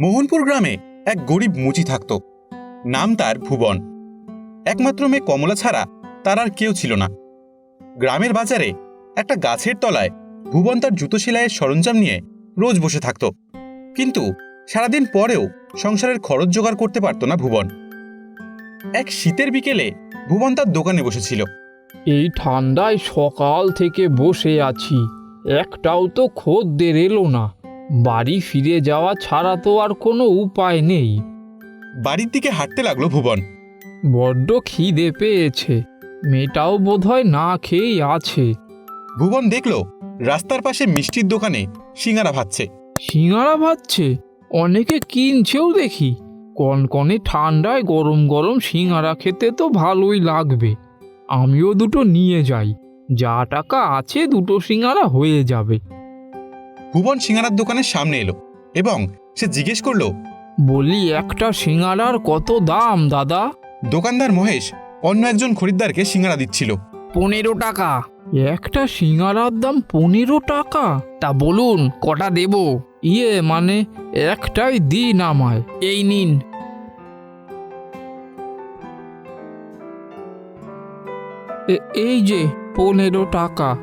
মোহনপুর গ্রামে এক গরিব মুচি থাকত। নাম তার ভুবন। একমাত্র মেয়ে কমলা ছাড়া তার আর কেউ ছিল না। গ্রামের বাজারে একটা গাছের তলায় ভুবন তার জুতো সেলাইয়ের সরঞ্জাম নিয়ে রোজ বসে থাকত। কিন্তু সারাদিন পরেও সংসারের খরচ জোগাড় করতে পারত না ভুবন। এক শীতের বিকেলে ভুবন তার দোকানে বসেছিল। এই ঠান্ডায় সকাল থেকে বসে আছি। একটাও তো খদ্দের এলো না। বাড়ি ফিরে যাওয়া ছাড়া তো আর কোনো উপায় নেই। বাড়ির দিকে হাঁটতে লাগল ভুবন। বড্ড খিদে পেয়েছে। মেয়েটাও বোধহয় না খেয়েই আছে। ভুবন দেখল রাস্তার পাশে মিষ্টির দোকানে সিঙ্গারা ভাজছে। সিঙাড়া ভাজছে? অনেকে কিনছেও দেখি। কনকনে ঠান্ডায় গরম গরম সিঙাড়া খেতে তো ভালোই লাগবে। আমিও দুটো নিয়ে যাই। যা টাকা আছে দুটো সিঙাড়া হয়ে যাবে। ভুবন সিঙ্গারার দোকানের সামনে এলো এবং সে জিজ্ঞেস করল বলি একটা সিঙাড়ার কত দাম দাদা? দোকানদার মহেশ অন্য একজন খরিদ্দারকে সিঙ্গারা দিচ্ছিল। পনেরো টাকা। একটা সিঙাড়ার দাম পনেরো টাকা? তা বলুন কটা দেব? ইয়ে মানে একটাই দিন আমায়। এই নিন। এই যে পনেরো টাকা।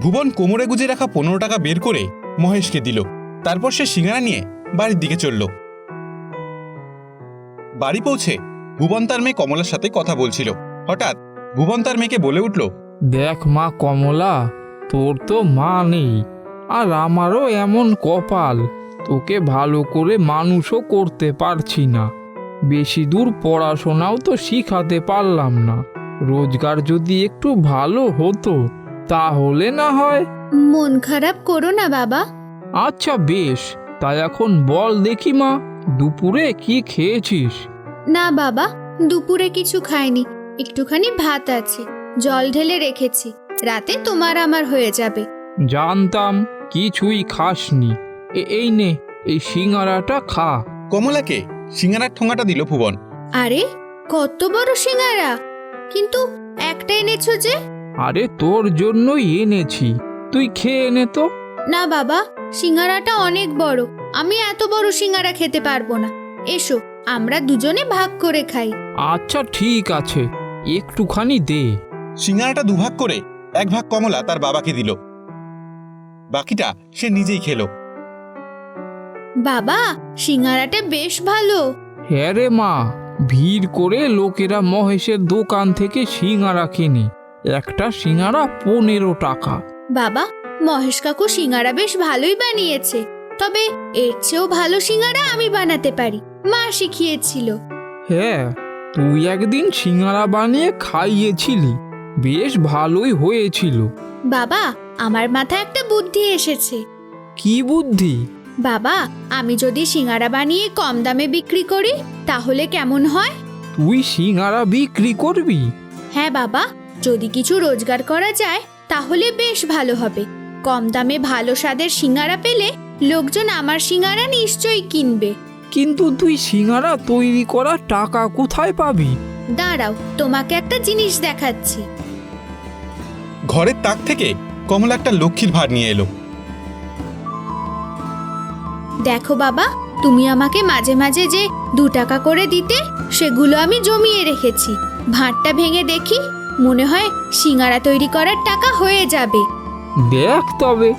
ভুবন কোমরে গুজে রাখা পনেরো টাকা বের করে মহেশকে দিল। তারপর সে সিঙ্গারা নিয়ে বাড়ির দিকে চলল। বাড়ি পৌঁছে ভুবন তার মেয়ে কমলার সাথে কথা বলছিল। হঠাৎ ভুবন তার মেয়েকে বলে উঠল, দেখ মা কমলা, তোর তো মা নেই, আর আমারও এমন কপাল, তোকে ভালো করে মানুষও করতে পারছি না। বেশি দূর পড়াশোনাও তো শিখাতে পারলাম না। রোজগার যদি একটু ভালো হতো তাহলে না হয়। মন খারাপ করো না বাবা। আচ্ছা বেশ। তাই এখন বল দেখি মা দুপুরে কি খেয়েছিস? না বাবা দুপুরে কিছু খাইনি। একটুখানি ভাত আছে জল ঢেলে রেখেছি। রাতে তোমার আমার হয়ে যাবে। জানতাম কিছুই খাসনি। এ- এই নে এই সিঙ্গারাটা খা। কমলাকে সিঙ্গারার ঠোঙাটা দিল ভুবন। আরে কত বড় সিঙ্গারা! কিন্তু একটা এনেছো যে আরে তোর জন্যই এনেছি। তুই খেয়ে নে তো। না বাবা সিঙ্গারাটা অনেক বড়। আমি এত বড় সিঙ্গারা খেতে পারব না। এসো আমরা দুজনে ভাগ করে খাই। আচ্ছা ঠিক আছে। একটুখানি দে। সিঙ্গারাটা দুভাগ করে এক ভাগ কমলা তার বাবাকে দিল। বাকিটা সে নিজেই খেলো। বাবা সিঙ্গারাটা বেশ ভালো। হ্যাঁ রে মা ভিড় করে লোকেরা মহেশের দোকান থেকে সিঙারা কেনে। একটা সিঙারা পনেরো টাকা। বাবা মহেশ কাকু সিঙ্গারা বেশ ভালোই বানিয়েছে। তবে এর চেয়েও ভালো সিঙ্গারা আমি বানাতে পারি। মা শিখিয়েছিল। হ্যাঁ তুই একদিন সিঙারা বানিয়ে খাইয়েছিলি। বেশ ভালোই হয়েছিল। বাবা আমার মাথায় একটা বুদ্ধি এসেছে। কি বুদ্ধি? বাবা আমি যদি সিঙ্গারা বানিয়ে কম দামে বিক্রি করি তাহলে কেমন হয়? তুই সিঙারা বিক্রি করবি? হ্যাঁ বাবা যদি কিছু রোজগার করা যায় তাহলে বেশ ভালো হবে। কম দামে ভালো স্বাদের সিঙ্গারা পেলে লোকজন আমার সিঙ্গারা নিশ্চয়ই কিনবে। কিন্তু তুই সিঙারা তৈরি করার টাকা কোথায় পাবি? দাঁড়াও তোমাকে একটা জিনিস দেখাচ্ছি। ঘরের তাক থেকে কমলা একটা লক্ষ্মীর ভার নিয়ে এলো। দেখো বাবা তুমি আমাকে মাঝে মাঝে যে দু টাকা করে দিতে সেগুলো আমি জমিয়ে রেখেছি। ভাঁড়টা ভেঙে দেখি মনে হয় সিঙ্গারা তৈরি করার টাকা হয়ে যাবে। দেখ তবে।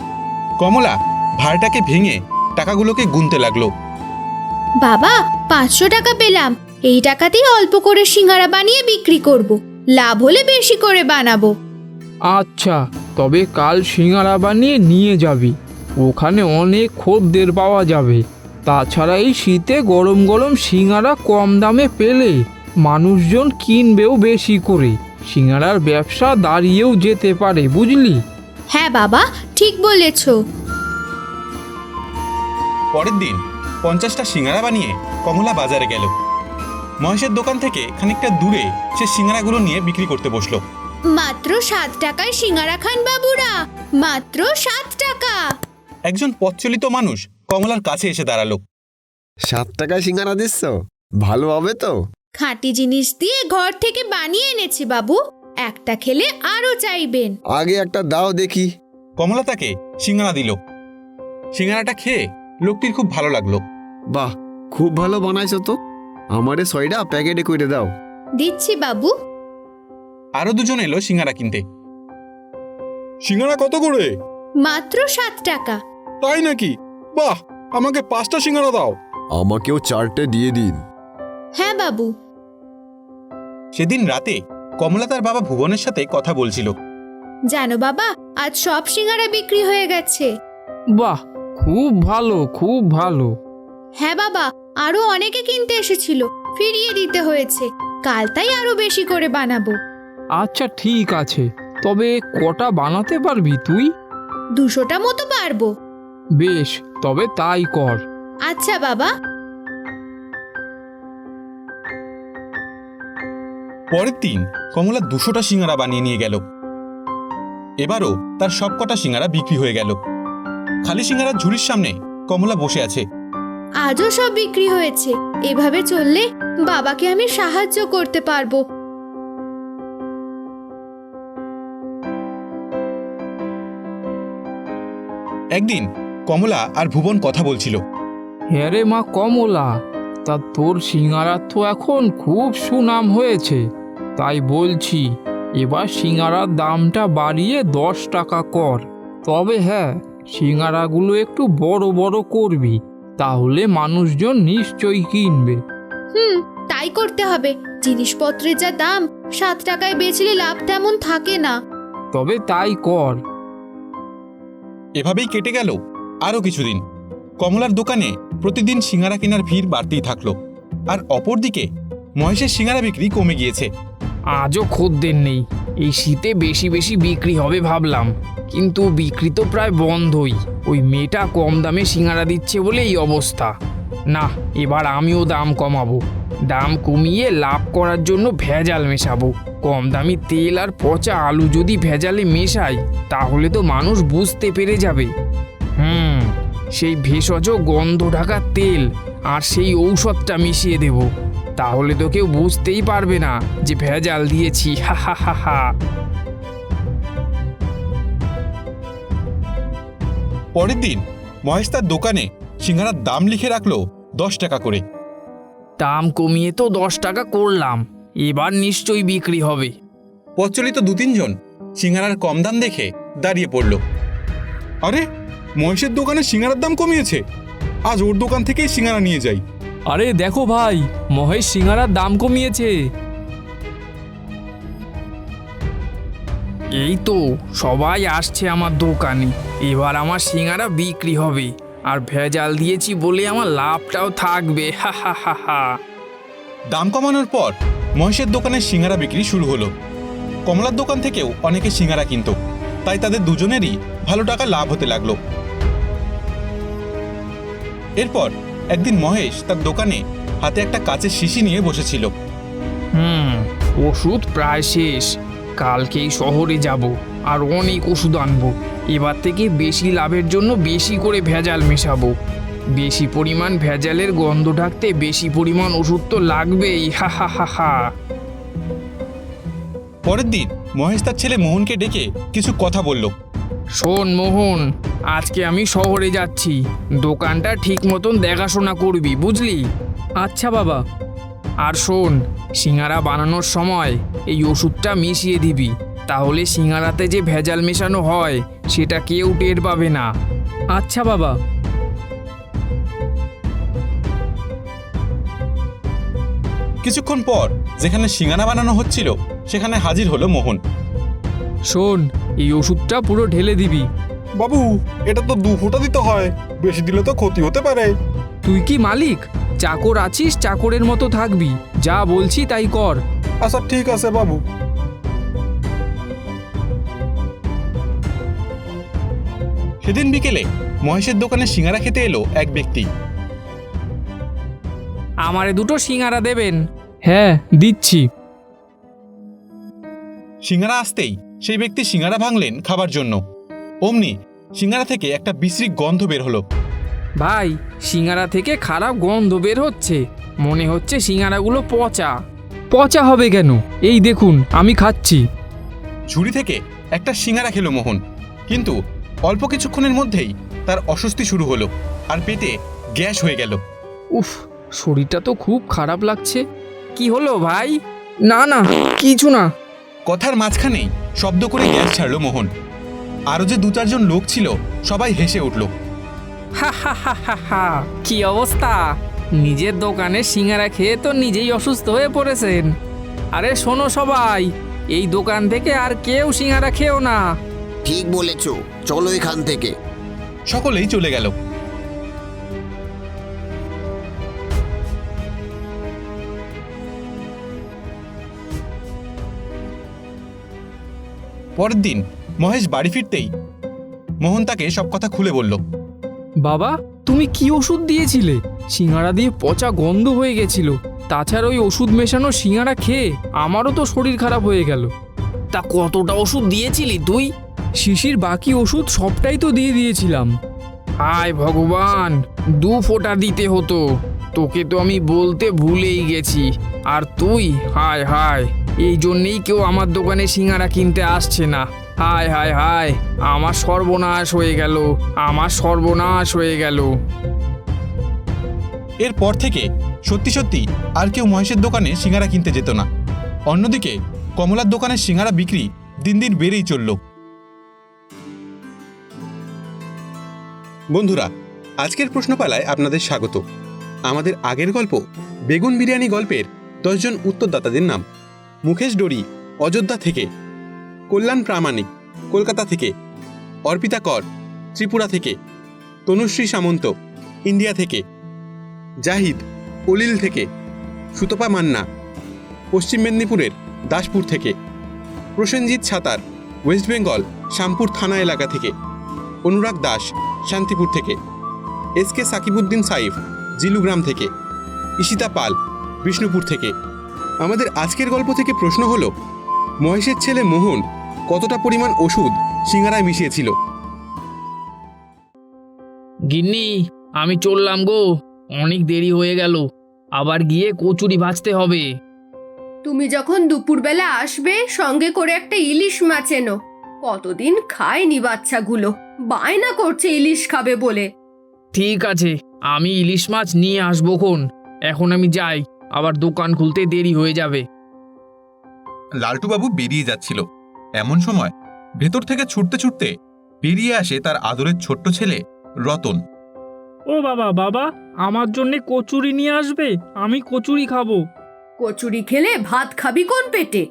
কমলা ভাড়টাকে ভেঙে টাকাগুলোকে গুনতে লাগল। বাবা পাঁচশো টাকা পেলাম। এই টাকাতেই অল্প করে সিঙ্গারা বানিয়ে বিক্রি করব। লাভ হলে বেশি করে বানাবো। আচ্ছা তবে কাল সিঙাড়া বানিয়ে নিয়ে যাবি। ওখানে অনেক খদ্দের পাওয়া যাবে। তাছাড়া এই শীতে গরম গরম সিঙাড়া কম দামে পেলে মানুষজন কিনবেও বেশি করে। সিঙাড়ার ব্যবসা দাঁড়িয়েও যেতে পারে বুঝলি? হ্যাঁ বাবা ঠিক বলেছ। পরের দিন পঞ্চাশটা সিঙ্গারা বানিয়ে কমলা বাজারে গেল। মহেশের দোকান থেকে খানিকটা দূরে সে সিঙ্গারাগুলো নিয়ে বিক্রি করতে বসল। মাত্র সাত টাকায় সিঙ্গারা খান বাবুরা মাত্র সাত টাকা। একজন পথচলিত মানুষ কমলার কাছে এসে দাঁড়াল। সাত টাকায় সিঙ্গারা দিচ্ছ? ভালো হবে তো। খাঁটি জিনিস দিয়ে ঘর থেকে বানিয়ে এনেছি বাবু। একটা খেলে আরও চাইবেন। আগে একটা দাও দেখি। কমলা তাকে সিঙ্গারা দিল। সিঙ্গারাটা খেয়ে লোকটির খুব ভালো লাগল। বাহ খুব ভালো বানাইছো তো। আমারে ছয়টা প্যাকেটে করে দাও। দিচ্ছি বাবু। আরও দুজন এলো সিঙ্গারা কিনতে। সিঙ্গারা কত করে? মাত্র সাত টাকা। তাই নাকি? বাহ আমাকে পাঁচটা সিঙ্গারা দাও। আমাকেও চারটে দিয়ে দিন। হ্যাঁ বাবু। সেদিন রাতে কমলা তার বাবা ভুবনের সাথে কথা বলছিল। জানো বাবা আজ সব সিঙ্গারা বিক্রি হয়ে গেছে। বাহ খুব ভালো খুব ভালো। হ্যাঁ বাবা আরও অনেকে কিনতে এসেছিল ফিরিয়ে দিতে হয়েছে। কাল তাই আরও বেশি করে বানাবো। আচ্ছা ঠিক আছে। তবে কটা বানাতে পারবি তুই? দুশোটা মতো পারব। বেশ তবে তাই কর। আচ্ছা বাবা। পরের দিন কমলা দুশোটা সিঙ্গারা বানিয়ে নিয়ে গেল। এবারও তার সবকটা সিঙ্গারা বিক্রি হয়ে গেল। খালি সিঙ্গারার ঝুড়ির সামনে কমলা বসে আছে। আজও সব বিক্রি হয়েছে। এভাবে চললে বাবাকে আমি সাহায্য করতে পারব। একদিন কমলা আর ভুবন কথা বলছিল। হ্যাঁ রে মা কমলা তা তোর সিঙ্গারার তো এখন খুব সুনাম হয়েছে। তাই বলছি এবার সিঙ্গারার দামটা বাড়িয়ে দশ টাকা কর। তবে হ্যাঁ সিঙ্গারাগুলো একটু বড় বড় করবি তাহলে মানুষজন নিশ্চয়ই কিনবে। হুম তাই করতে হবে। জিনিসপত্রের যা দাম সাত টাকায় বেচলে লাভ তেমন থাকে না। তবে তাই কর। এভাবেই কেটে গেল আরও কিছুদিন। কমলার দোকানে প্রতিদিন সিঙ্গারা কেনার ভিড় বাড়তেই থাকল। আর অপরদিকে মহেশের সিঙ্গারা বিক্রি কমে গিয়েছে। আজও খদ্দের নেই। এই শীতে বেশি বেশি বিক্রি হবে ভাবলাম। কিন্তু বিক্রি তো প্রায় বন্ধই। ওই মেয়েটা কম দামে সিঙ্গারা দিচ্ছে বলে এই অবস্থা। না, এবার আমিও দাম কমাবো। দাম কমিয়ে লাভ করার জন্য ভেজাল মেশাবো। কম দামি তেল আর পচা আলু যদি ভেজালে মেশাই, তাহলে তো মানুষ বুঝতে পেরে যাবে। হুম, সেই ভেষজ গন্ধ ঢাকা তেল আর সেই ঔষধটা মিশিয়ে দেবো। তাহলে তো কেউ বুঝতেই পারবে না যে ভেজাল দিয়েছি হা হা হা হা। পরের দিন মহেশ তার দোকানে সিঙ্গারার দাম লিখে রাখল দশ টাকা করে। দাম কমিয়ে তো দশ টাকা করলাম এবার নিশ্চয়ই বিক্রি হবে। প্রচলিত দু তিনজন সিঙ্গারার কম দাম দেখে দাঁড়িয়ে পড়ল। আরে মহেশের দোকানে সিঙ্গারার দাম কমিয়েছে। আজ ওর দোকান থেকেই সিঙ্গারা নিয়ে যাই। আরে দেখো ভাই মহেশ সিঙ্গারার দাম কমিয়েছে। এই তো সবাই আসছে আমার দোকানে। এবার আমার সিঙ্গারা বিক্রি হবে। আর ভেজাল দিয়েছি বলে আমার লাভটাও থাকবে। হা হা হা হা। দাম কমানোর পর মহেশের দোকানে সিঙ্গারা বিক্রি শুরু হলো। কমলার দোকান থেকেও অনেকে সিঙ্গারা কিনতো। তাই তাদের দুজনেরই ভালো টাকা লাভ হতে লাগল। এরপর একদিন মহেশ তার দোকানে হাতে একটা কাচের শিশি নিয়ে বসেছিল। হুম ওষুধ প্রায় শেষ। কালকেই শহরে যাব আর অনেক ওষুধ আনব। এবার থেকে বেশি লাভের জন্য বেশি করে ভেজাল মেশাবো। বেশি পরিমাণ ভেজালের গন্ধ ঢাকতে বেশি পরিমাণ ওষুধ তো লাগবেই হা হা হা হা। পরের দিন মহেশ তার ছেলে মোহনকে ডেকে কিছু কথা বলল। শোন মোহন আজকে আমি শহরে যাচ্ছি। দোকানটা ঠিক মতন দেখাশোনা করবি বুঝলি? আচ্ছা বাবা। আর শোন সিঙ্গারা বানানোর সময় এই ওষুধটা মিশিয়ে দিবি। তাহলে সিঙ্গারাতে যে ভেজাল মেশানো হয় সেটা কেউ টের পাবে না। আচ্ছা বাবা। কিছুক্ষণ পর যেখানে সিঙ্গারা বানানো হচ্ছিল সেখানে হাজির হলো মোহন। শোন এই ওষুধটা পুরো ঢেলে দিবি। বাবু এটা তো দু ফুটা দিতে হয়। বেশি দিলে তো ক্ষতি হতে পারে। তুই কি মালিক? চাকর আছিস চাকরের মতো থাকবি। যা বলছি তাই কর। আচ্ছা ঠিক আছে বাবু। সেদিন বিকেলে মহেশের দোকানে সিঙ্গারা খেতে এলো এক ব্যক্তি। আমারে দুটো সিঙ্গারা দেবেন? হ্যাঁ দিচ্ছি। সিঙ্গারা আসতেই সেই ব্যক্তি সিঙ্গারা ভাঙলেন খাবার জন্য। অমনি সিঙ্গারা থেকে একটা বিশ্রী গন্ধ বের হলো। ভাই সিঙ্গারা থেকে খারাপ গন্ধ বের হচ্ছে। মনে হচ্ছে সিঙ্গারাগুলো পচা। পচা হবে কেন? এই দেখুন আমি খাচ্ছি। ঝুড়ি থেকে একটা সিঙ্গারা খেলো মোহন। কিন্তু অল্প কিছুক্ষণের মধ্যেই তার অস্বস্তি শুরু হলো আর পেটে গ্যাস হয়ে গেল। উফ শরীরটা তো খুব খারাপ লাগছে। কি হলো ভাই? না না কিছু না। কথার মাঝখানেই শব্দ করে গ্যাস ছাড়ল মোহন। আরও যে দু চারজন লোক ছিল সবাই হেসে উঠল। হা হা হা হা হা কি অবস্থা? নিজের দোকানে সিঙ্গারা খেয়ে তো নিজেই অসুস্থ হয়ে পড়েছেন। আরে শোনো সবাই এই দোকান থেকে আর কেউ সিঙ্গারা খেও না। ঠিক বলেছ চলো এখান থেকে। সকলেই চলে গেল। পরের দিন মহেশ বাড়ি ফিরতেই মোহন তাকে সব কথা খুলে বলল বাবা তুমি কি ওষুধ দিয়েছিলে? সিঙ্গারা দিয়ে পচা গন্ধ হয়ে গেছিল। তাছাড়া ওই ওষুধ মেশানো সিঙ্গারা খেয়ে আমারও তো শরীর খারাপ হয়ে গেল। তা কতটা ওষুধ দিয়েছিলি তুই? শিশির বাকি ওষুধ সবটাই তো দিয়ে দিয়েছিলাম। হায় ভগবান দু ফোঁটা দিতে হতো। তোকে তো আমি বলতে ভুলেই গেছি। আর তুই হায় হায়। এই জন্যেই কেউ আমার দোকানে সিঙ্গারা কিনতে আসছে না। হায় হায় হায়, আমার সর্বনাশ হয়ে গেল, আমার সর্বনাশ হয়ে গেল। এরপর থেকে সত্যি সত্যি আর কেউ মহেশের দোকানে সিঙ্গারা কিনতে যেত না। অন্যদিকে কমলার দোকানে সিঙ্গারা বিক্রি দিন দিন বেড়েই চলল। বন্ধুরা, আজকের প্রশ্নপালায় আপনাদের স্বাগত। আমাদের আগের গল্প বেগুন বিরিয়ানি গল্পের দশজন উত্তরদাতাদের নাম। মুকেশ ডোরি, অযোধ্যা থেকে। কল্যাণ প্রামাণিক, কলকাতা থেকে। অর্পিতা কর, ত্রিপুরা থেকে। তনুশ্রী সামন্ত, ইন্ডিয়া থেকে। জাহিদ, অলিল থেকে। সুতপা মান্না, পশ্চিম মেদিনীপুরের দাসপুর থেকে। প্রসেনজিৎ ছাতার ওয়েস্ট বেঙ্গল, শ্যামপুর থানা এলাকা থেকে। অনুরাগ দাস, শান্তিপুর থেকে। এস কে সাকিবুদ্দিন সাইফ, জিলুগ্রাম থেকে। ঈশিতা পাল, বিষ্ণুপুর থেকে। আমাদের আজকের গল্প থেকে প্রশ্ন হলো মহেশের ছেলে মোহন কতটা পরিমাণ ওষুধ সিঙ্গারায় মিশিয়েছিল? গিন্নি আমি চললাম গো অনেক দেরি হয়ে গেল আবার গিয়ে কচুরি ভাজতে হবে। তুমি যখন দুপুরবেলা আসবে সঙ্গে করে একটা ইলিশ মাছ এনো। কতদিন খায়নি বাচ্চাগুলো বায়না করছে ইলিশ খাবে বলে। ঠিক আছে আমি ইলিশ মাছ নিয়ে আসব খন এখন আমি যাই। আবার দোকান খুলতে দেরি হয়ে যাবে। লালটুবাবু বেরিয়ে যাচ্ছিল। এমন সময় ভেতর থেকে ছুটতে ছুটতে বেরিয়ে আসে তার আদরের ছোট্ট ছেলে রতন। ও বাবা বাবা আমার জন্য কচুরি নিয়ে আসবে আমি কচুরি খাব। কচুরি খেলে ভাত খাবি কোন পেটে?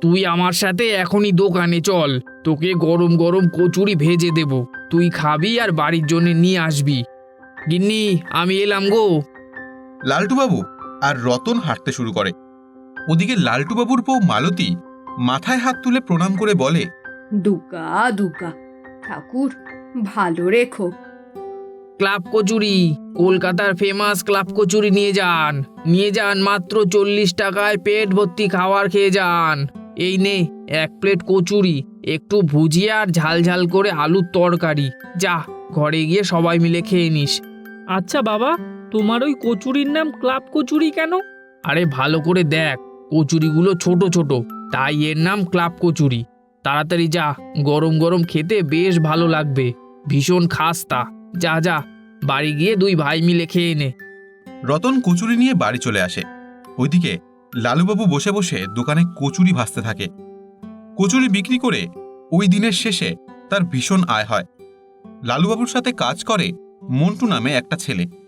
তুই আমার সাথে এখনই দোকানে চল তোকে গরম গরম কচুরি ভেজে দেব। তুই খাবি আর বাড়ির জন্য নিয়ে আসবি। গিন্নি আমি এলাম গো। লালটুবাবু আর রতন হাঁটতে শুরু করে। ওদিকে লালটুবাবুর বউ মালতী মাথায় হাত তুলে প্রণাম করে বলে দুকা দুকা ঠাকুর ভালো রেখো। ক্লাব কচুরি কলকাতার ফেমাস ক্লাব কচুরি নিয়ে যান। নিয়ে যান মাত্র চল্লিশ টাকায় পেট ভর্তি খাবার খেয়ে যান। এই নে এক প্লেট কচুরি একটু ভুজিয়া আর ঝাল ঝাল করে আলুর তরকারি। যা ঘরে গিয়ে সবাই মিলে খেয়ে নিস। আচ্ছা বাবা তোমার ওই কচুরির নাম ক্লাব কচুরি কেন? আরে ভালো করে দেখ কচুরিগুলো ছোট ছোট তাই এর নাম ক্লাব কচুরি। তাড়াতাড়ি যা গরম গরম খেতে বেশ ভালো লাগবে ভীষণ খাস্তা। যা যা বাড়ি গিয়ে দুই ভাই মিলে খেয়ে নে। রতন কচুরি নিয়ে বাড়ি চলে আসে। ওইদিকে লালুবাবু বসে বসে দোকানে কচুরি ভাজতে থাকে। কচুরি বিক্রি করে ওই দিনের শেষে তার ভীষণ আয় হয়। লালুবাবুর সাথে কাজ করে মন্টু নামে একটা ছেলে।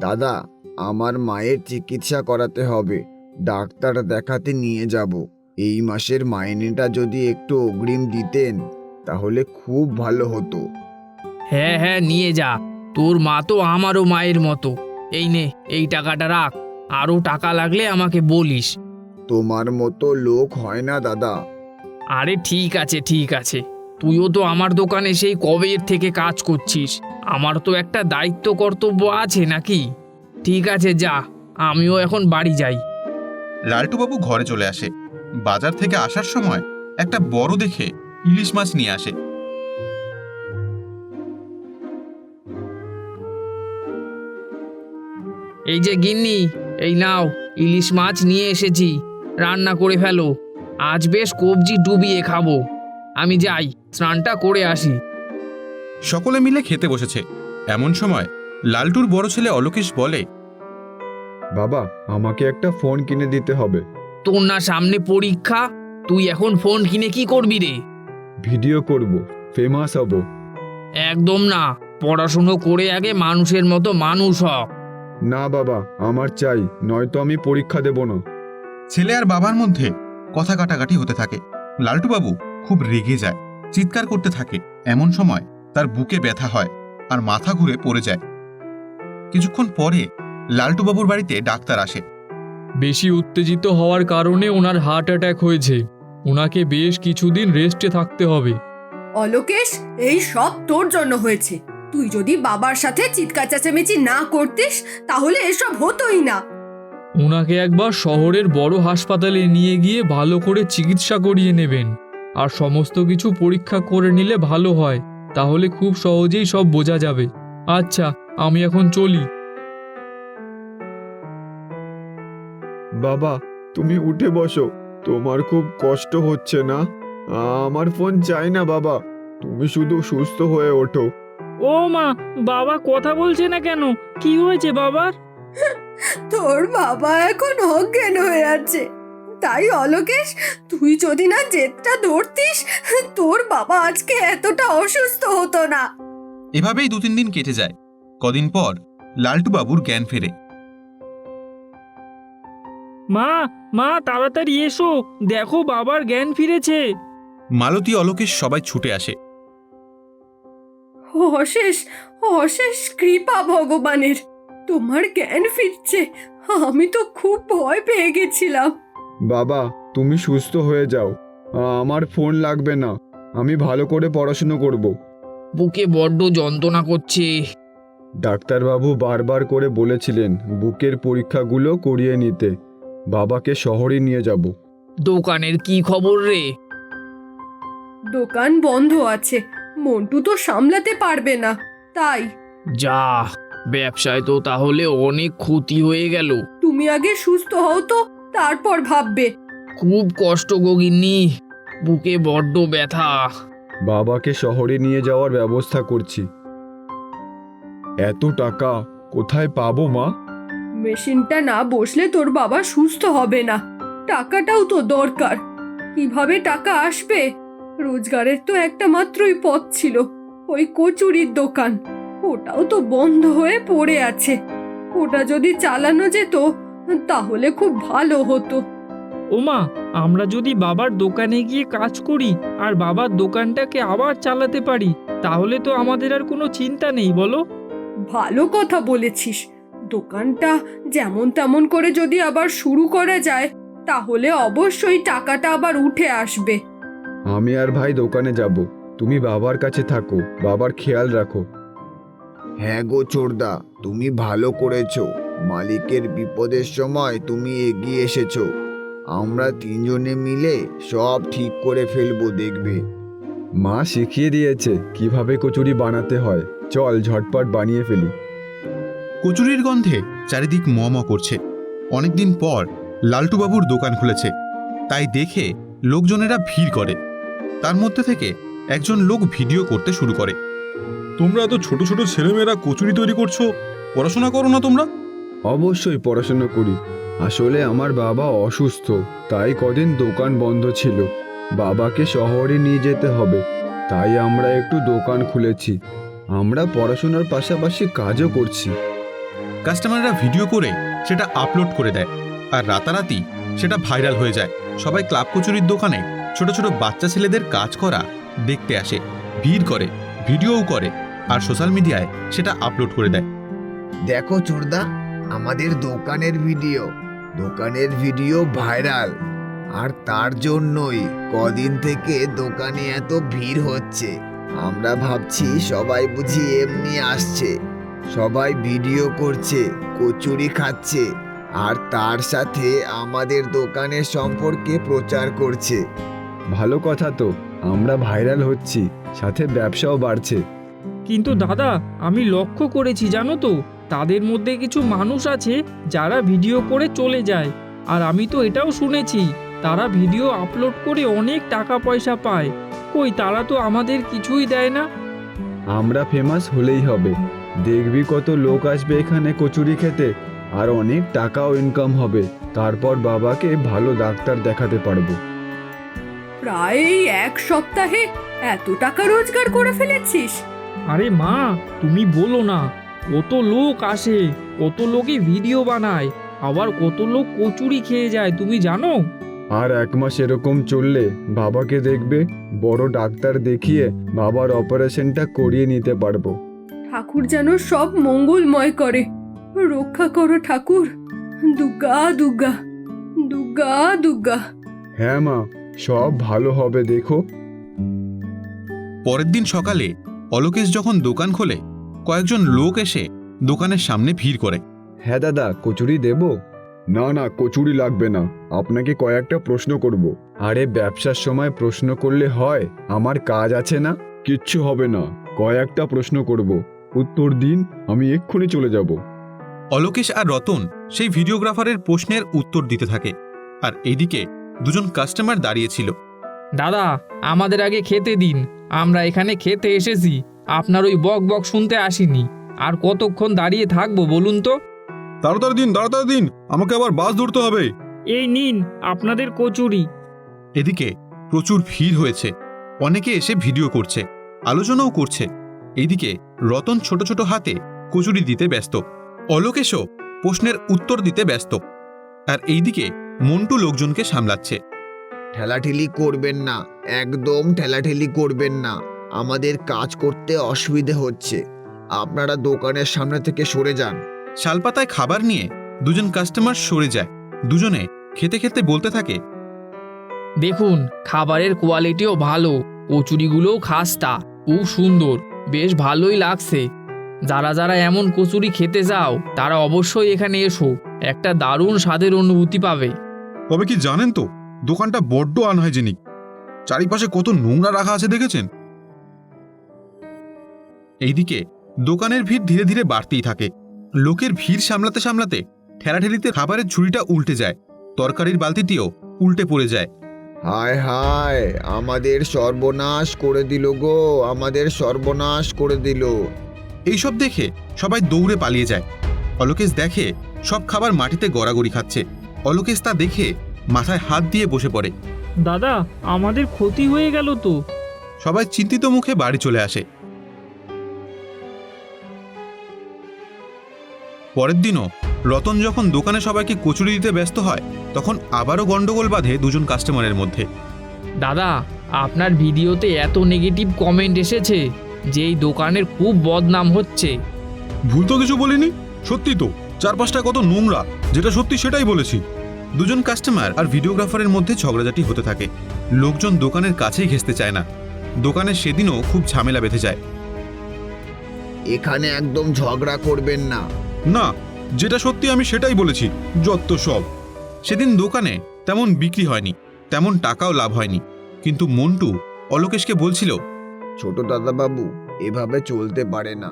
দাদা আমার মায়ের চিকিৎসা করাতে হবে। ডাক্তার দেখাতে নিয়ে যাব। এই মাসের মাইনেটা যদি একটু অগ্রিম দিতেন তাহলে খুব ভালো হতো। হ্যাঁ হ্যাঁ নিয়ে যা। তোর মা তো আমারও মায়ের মতো। এই নে এই টাকাটা রাখ। আরও টাকা লাগলে আমাকে বলিস। তোমার মতো লোক হয় না দাদা। আরে ঠিক আছে ঠিক আছে। তুইও তো আমার দোকানে সেই কবের থেকে কাজ করছিস। আমার তো একটা দায়িত্ব কর্তব্য আছে নাকি? ঠিক আছে যা আমিও এখন বাড়ি যাই। লালটুবাবু ঘরে চলে আসে। বাজার থেকে আসার সময় একটা বড় দেখে ইলিশ মাছ নিয়ে আসে। এই যে গিন্নি এই নাও ইলিশ মাছ নিয়ে এসেছি। রান্না করে ফেলো। আজ বেশ কবজি ডুবিয়ে খাব। আমি যাই স্নানটা করে আসি। সকলে মিলে খেতে বসেছে। এমন সময় লালটুর বড় ছেলে অলোকেশ বলে বাবা আমাকে একটা ফোন কিনে দিতে হবে। তোর না সামনে পরীক্ষা? তুই এখন ফোন কিনে কি করবি রে? ভিডিও করব ফেমাস হব। একদম না পড়াশুনো করে আগে মানুষের মতো মানুষ হ। না বাবা আমার চাই নয়তো আমি পরীক্ষা দেব না। ছেলে আর বাবার মধ্যে কথা কাটাকাটি হতে থাকে। লালটুবাবু খুব রেগে যায় চিৎকার করতে থাকে। এমন সময় তার বুকে ব্যথা হয় আর মাথা ঘুরে পড়ে যায়। কিছুক্ষণ পরে লালটুবাবুর বাড়িতে ডাক্তার আসে। বেশি উত্তেজিত হওয়ার কারণে ওনার হার্ট অ্যাটাক হয়েছে। ওনাকে বেশ কিছুদিন রেস্টে থাকতে হবে। অলোকেশ এই সব তোর জন্য হয়েছে। তুই যদি বাবার সাথে চিৎকার চেঁচামেচি না করতিস তাহলে এসব হতোই না। ওনাকে একবার শহরের বড় হাসপাতালে নিয়ে গিয়ে ভালো করে চিকিৎসা করিয়ে নেবেন। আর সমস্ত কিছু পরীক্ষা করে নিলে ভালো হয়। তাহলে খুব সহজেই সব বোঝা যাবে। আচ্ছা আমি এখন চলি। বাবা তুমি উঠে বসো। তোমার খুব কষ্ট হচ্ছে না? আমার ফোন চাই না বাবা। তুমি শুধু সুস্থ হয়ে ওঠো। ও মা বাবা কথা বলছে না কেন? কি হয়েছে বাবার? তোর বাবা এখন অজ্ঞান হয়ে আছে। তাই অলোকেশ তুই যদি না জেদটা ধরতিস তোর বাবা আজকে এতটা অসুস্থ হতো না। এভাবেই দু তিন দিন কেটে যায়। কদিন পর লালটু বাবুর জ্ঞান ফেরে। মা মা তাড়াতাড়ি এসো। দেখো বাবার জ্ঞান ফিরেছে। মালতী অলোকেশ সবাই ছুটে আসে। অশেষ অশেষ কৃপা ভগবানের। তোমার জ্ঞান ফিরছে। আমি তো খুব ভয় পেয়ে গেছিলাম। বাবা তুমি সুস্থ হয়ে যাও। আমার ফোন লাগবে না। আমি ভালো করে পড়াশুনো করব। বুকে বড্ড যন্ত্রণা করছে। ডাক্তারবাবু বারবার করে বলেছিলেন বুকের পরীক্ষাগুলো করিয়ে নিতে। বাবাকে শহরে নিয়ে যাব। দোকানের কি খবর রে? দোকান বন্ধ আছে। মন্টু তো সামলাতে পারবে না। তাই। যা ব্যবসায় তো তাহলে অনেক ক্ষতি হয়ে গেল। তুমি আগে সুস্থ হও তো। তারপর ভাববে। খুব কষ্ট গগিন্নি বুকে বড্ড ব্যথা। বাবাকে শহরে নিয়ে যাওয়ার ব্যবস্থা করছি। এত টাকা কোথায় পাবো মা? মেশিনটা না বসলে তোর বাবা সুস্থ হবে না। টাকাটাও তো দরকার। কীভাবে টাকা আসবে? রোজগারের তো একটা মাত্রই পথ ছিল ওই কচুরির দোকান। ওটাও তো বন্ধ হয়ে পড়ে আছে। ওটা যদি চালানো যেত তাহলে খুব ভালো হতো। ওমা আমরা যদি বাবার দোকানে গিয়ে কাজ করি আর বাবার দোকানটাকে আবার চালাতে পারি তাহলে তো আমাদের আর কোনো চিন্তা নেই বলো। ভালো কথা বলেছিস। দোকানটা যেমন তেমন করে যদি আবার শুরু করা যায় তাহলে অবশ্যই টাকাটা আবার উঠে আসবে। আমি আর ভাই দোকানে যাব। তুমি বাবার কাছে থাকো বাবার খেয়াল রাখো। হ্যাঁ গো চোরদা তুমি ভালো করেছ। মালিকের বিপদের সময় তুমি এগিয়ে এসেছ। আমরা তিনজনে মিলে সব ঠিক করে ফেলব দেখবে। মা শিখিয়ে দিয়েছে কীভাবে কচুরি বানাতে হয়। চল ঝটপট বানিয়ে ফেলি। কচুরির গন্ধে চারিদিক ম ম করছে। অনেকদিন পর লালটুবাবুর দোকান খুলেছে। তাই দেখে লোকজনেরা ভিড় করে। তার মধ্যে থেকে একজন লোক ভিডিও করতে শুরু করে। তোমরা এত ছোট ছোট ছেলেমেয়েরা কচুরি তৈরি করছ? পড়াশোনা করো না তোমরা? অবশ্যই পড়াশোনা করি। আসলে আমার বাবা অসুস্থ তাই কদিন দোকান বন্ধ ছিল। বাবাকে শহরে নিয়ে যেতে হবে তাই আমরা একটু দোকান খুলেছি। আমরা পড়াশোনার পাশাপাশি কাজও করছি। কাস্টমাররা ভিডিও করে সেটা আপলোড করে দেয় আর রাতারাতি সেটা ভাইরাল হয়ে যায়। সবাই ক্লাব কচুরির দোকানে ছোট ছোট বাচ্চা ছেলেদের কাজ করা দেখতে আসে ভিড় করে ভিডিওও করে আর সোশ্যাল মিডিয়ায় সেটা আপলোড করে দেয়। দেখো চোরদা আমাদের দোকানের ভিডিও। দোকানের ভিডিও ভাইরাল। আর তার জন্যই কদিন থেকে দোকানে এত ভিড় হচ্ছে। আমরা ভাবছি সবাই বুঝি এমনি আসছে। সবাই ভিডিও করছে কচুরি খাচ্ছে আর তার সাথে আমাদের দোকানের সম্পর্কে প্রচার করছে। ভালো কথা তো আমরা ভাইরাল হচ্ছি সাথে ব্যবসাও বাড়ছে। কিন্তু দাদা আমি লক্ষ্য করেছি জানো তো? তাদের মধ্যে কিছু মানুষ আছে যারা ভিডিও করে চলে যায়। আর আমি তো এটাও শুনেছি তারা ভিডিও আপলোড করে অনেক টাকা পয়সা পায়। কই তারা তো আমাদের কিছুই দেয় না। আমরা ফেমাস হলেই হবে। দেখবি কত লোক আসবে এখানে কচুরি খেতে আর অনেক টাকাও ইনকাম হবে। তারপর বাবাকে ভালো ডাক্তার দেখাতে পারব। প্রায় এক সপ্তাহে এত টাকা রোজগার করে ফেলেছিস। আরে মা তুমি বলো না। কত লোক আসে কত লোকে ভিডিও বানায় আবার কত লোক কচুরি খেয়ে যায় তুমি জানো? আর এক মাস এরকম চললে বাবাকে দেখবে বড় ডাক্তার দেখিয়ে বাবার অপারেশনটা করিয়ে নিতে পারব। ঠাকুর যেন সব মঙ্গলময় করে। রক্ষা করো ঠাকুর। দুর্গা দুর্গা দুর্গা দুর্গা হ্যাঁ মা সব ভালো হবে দেখো। পরের দিন সকালে অলোকেশ যখন দোকান খোলে কয়েকজন লোক এসে দোকানের সামনে ভিড় করে। হ্যাঁ দাদা কচুরি দেব? না না কচুরি লাগবে না। আপনাকে কয়েকটা প্রশ্ন করব। আরে ব্যবসার সময় প্রশ্ন করলে হয় আমার কাজ আছে না? কিচ্ছু হবে না কয়েকটা প্রশ্ন করব। উত্তর দিন আমি এক্ষুনি চলে যাব। অলোকেশ আর রতন সেই ভিডিওগ্রাফারের প্রশ্নের উত্তর দিতে থাকে। আর এদিকে দুজন কাস্টমার দাঁড়িয়েছিল দাদা আমাদের আগে খেতে দিন। আমরা এখানে খেতে এসেছি। আপনার ওই বক বক শুনতে আসিনি। আর কতক্ষণ দাঁড়িয়ে থাকব বলুন তো? তাড়াতাড়ি দিন তাড়াতাড়ি দিন। আমাকে আবার বাস ধরতে হবে। এই নিন আপনাদের কচুরি। এদিকে প্রচুর ভিড় হয়েছে। অনেকে এসে ভিডিও করছে আলোচনাও করছে। এইদিকে রতন ছোট ছোট হাতে কচুরি দিতে ব্যস্ত। অলোকেশও প্রশ্নের উত্তর দিতে ব্যস্ত। আর এইদিকে মন্টু লোকজনকে সামলাচ্ছে। ঠেলাঠেলি করবেন না একদম ঠেলাঠেলি করবেন না। আমাদের কাজ করতে অসুবিধে হচ্ছে। আপনারা দোকানের সামনে থেকে সরে যান। শালপাতায় খাবার নিয়ে দুজন কাস্টমার সরে যায়। দুজনে খেতে খেতে বলতে থাকে দেখুন খাবারের কোয়ালিটিও ভালো কচুরিগুলোও খাস্তা খুব সুন্দর বেশ ভালোই লাগছে। যারা যারা এমন কচুরি খেতে যাও তারা অবশ্যই এখানে এসো একটা দারুণ স্বাদের অনুভূতি পাবে। তবে কি জানেন তো দোকানটা বড্ড আনহাইজেনিক চারিপাশে কত নোংরা রাখা আছে দেখেছেন? এইদিকে দোকানের ভিড় ধীরে ধীরে বাড়তেই থাকে। লোকের ভিড় সামলাতে সামলাতে ঠেলাঠেলিতে খাবারের ঝুড়িটা উল্টে যায়। তরকারির বালতিটিও উল্টে পড়ে যায়। হায় হায় আমাদের সর্বনাশ করে দিল গো আমাদের সর্বনাশ করে দিল। এইসব দেখে সবাই দৌড়ে পালিয়ে যায়। অলোকেশ দেখে সব খাবার মাটিতে গড়াগড়ি খাচ্ছে। অলোকেশ তা দেখে মাথায় হাত দিয়ে বসে পড়ে। দাদা আমাদের ক্ষতি হয়ে গেল তো। সবাই চিন্তিত মুখে বাড়ি চলে আসে। পরের দিনও রতন যখন দোকানে সবাইকে কচুরি দিতে ব্যস্ত হয় তখন আবারও গন্ডগোল বাঁধে দুজন কাস্টমারের মধ্যে। দাদা আপনার ভিডিওতে এত নেগেটিভ কমেন্ট এসেছে যে এই দোকানের খুব বদনাম হচ্ছে। ভুল তো কিছু বলিনি? সত্যি তো চারপাশটা কত নোংরা যেটা সত্যি সেটাই বলেছি। দুজন কাস্টমার আর ভিডিওগ্রাফারের মধ্যে ঝগড়াঝাটি হতে থাকে। লোকজন দোকানের কাছেই ঘেঁচতে চায় না। দোকানে সেদিনও খুব ঝামেলা বেঁধে যায়। এখানে একদম ঝগড়া করবেন না। না যেটা সত্যি আমি সেটাই বলেছি যত সব। সেদিন দোকানে তেমন বিক্রি হয়নি তেমন টাকাও লাভ হয়নি। কিন্তু মন্টু অলোকেশকে বলছিল ছোট দাদাবাবু এভাবে চলতে পারে না।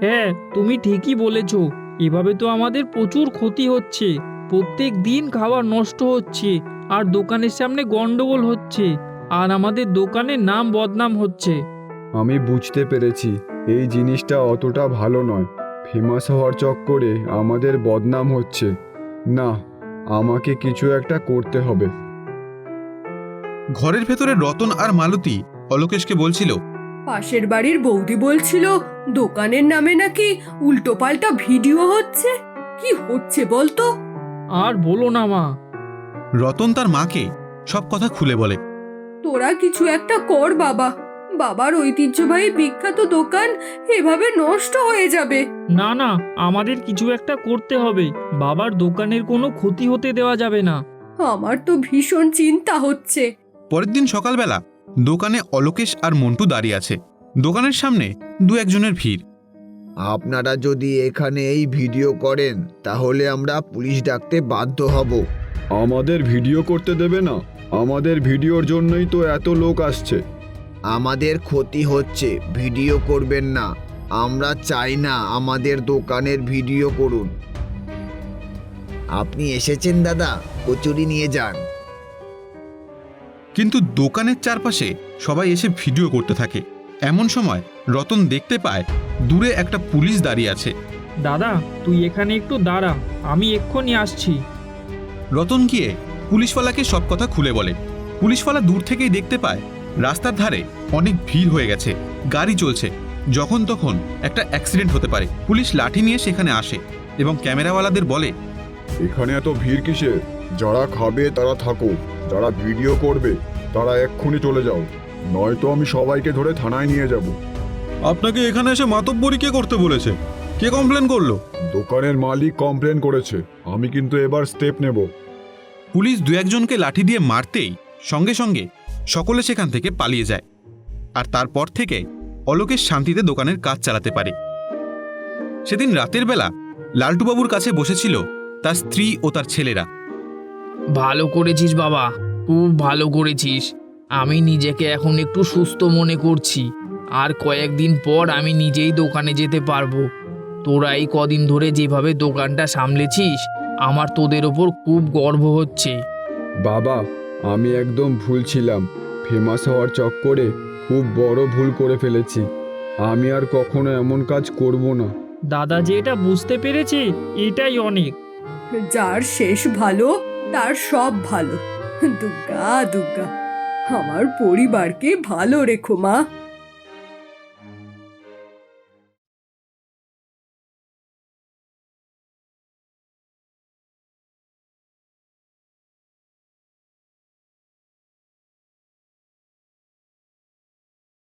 হ্যাঁ তুমি ঠিকই বলেছ। এভাবে তো আমাদের প্রচুর ক্ষতি হচ্ছে। প্রত্যেক দিন খাবার নষ্ট হচ্ছে আর দোকানের সামনে গন্ডগোল হচ্ছে আর আমাদের দোকানের নাম বদনাম হচ্ছে। আমি বুঝতে পেরেছি এই জিনিসটা অতটা ভালো নয়। ফেমাস হওয়ার চক্করে আমাদের বদনাম হচ্ছে। না আমাকে কিছু একটা করতে হবে। ঘরের ভেতরে রতন আর মালতী অলোকেশকে বলছিল পাশের বাড়ির বৌদি বলছিল দোকানের নামে নাকি উল্টোপাল্টা ভিডিও হচ্ছে? কি হচ্ছে বলতো? আর বলো না মা। রতন তার মাকে সব কথা খুলে বলে। তোরা কিছু একটা কর বাবা। বাবার ঐতিহ্যবাহী বিখ্যাত দোকান এভাবে নষ্ট হয়ে যাবে। না না আমাদের কিছু একটা করতে হবে। বাবার দোকানের কোনো ক্ষতি হতে দেওয়া যাবে না। আমার তো ভীষণ চিন্তা হচ্ছে। পরের দিন সকালবেলা দোকানে অলোকেশ আর মন্টু দাঁড়িয়ে আছে। দোকানের সামনে দু একজনের ভিড়। আপনারা যদি এখানে এই ভিডিও করেন তাহলে আমরা পুলিশ ডাকতে বাধ্য হব। আমাদের ভিডিও করতে দেবে না। আমাদের ভিডিওর জন্যই তো এত লোক আসছে। আমাদের ক্ষতি হচ্ছে ভিডিও করবেন না। আমরা চাই না আমাদের দোকানের ভিডিও করুন। আপনি এসেছেন দাদা কচুরি নিয়ে যান। কিন্তু দোকানের চারপাশে সবাই এসে ভিডিও করতে থাকে। এমন সময় রতন দেখতে পায় দূরে একটা পুলিশ দাঁড়িয়ে আছে। দাদা তুই এখানে একটু দাঁড়া আমি এক্ষুনি আসছি। রতন গিয়ে পুলিশওয়ালাকে সব কথা খুলে বলে। পুলিশওয়ালা দূর থেকেই দেখতে পায় রাস্তার ধারে অনেক ভিড় হয়ে গেছে গাড়ি চলছে। যখন তখন একটা অ্যাক্সিডেন্ট হতে পারে। পুলিশ লাঠি নিয়ে সেখানে আসে এবং ক্যামেরাওয়ালাদের বলে এখানে এত ভিড় কিসে যারা খাবে তারা থাকো যারা ভিডিও করবে তারা এক্ষুনি চলে যাও। নয়তো আমি সবাইকে ধরে থানায় নিয়ে যাব। আপনাকে এখানে এসে মাতব্বরি কে করতে বলেছে? কে কমপ্লেন করল? দোকানের মালিক কমপ্লেন করেছে। আমি কিন্তু এবার স্টেপ নেব। পুলিশ দু একজনকে লাঠি দিয়ে মারতেই সঙ্গে সঙ্গে সকলে সেখান থেকে পালিয়ে যায়। আর তারপর থেকে অলোকেশ শান্তিতে দোকানের কাজ চালাতে পারে। সেদিন রাতের বেলা লালটুবাবুর কাছে বসেছিল তার স্ত্রী ও তার ছেলেরা। ভালো করেছিস বাবা খুব ভালো করেছিস। আমি নিজেকে এখন একটু সুস্থ মনে করছি। আর কয়েকদিন পর আমি নিজেই দোকানে যেতে পারব। তোরা এই কদিন ধরে যেভাবে দোকানটা সামলেছিস আমার তোদের ওপর খুব গর্ব হচ্ছে। বাবা আমি একদম ভুল ছিলাম। ফেমাস হওয়ার চক্করে খুব বড় ভুল করে ফেলেছি। আমি আর কখনো এমন কাজ করব না। দাদা যে এটা বুঝতে পেরেছি এটাই অনেক। যার শেষ ভালো তার সব ভালো। দুর্গা দুর্গা আমার পরিবারকে ভালো রেখো মা।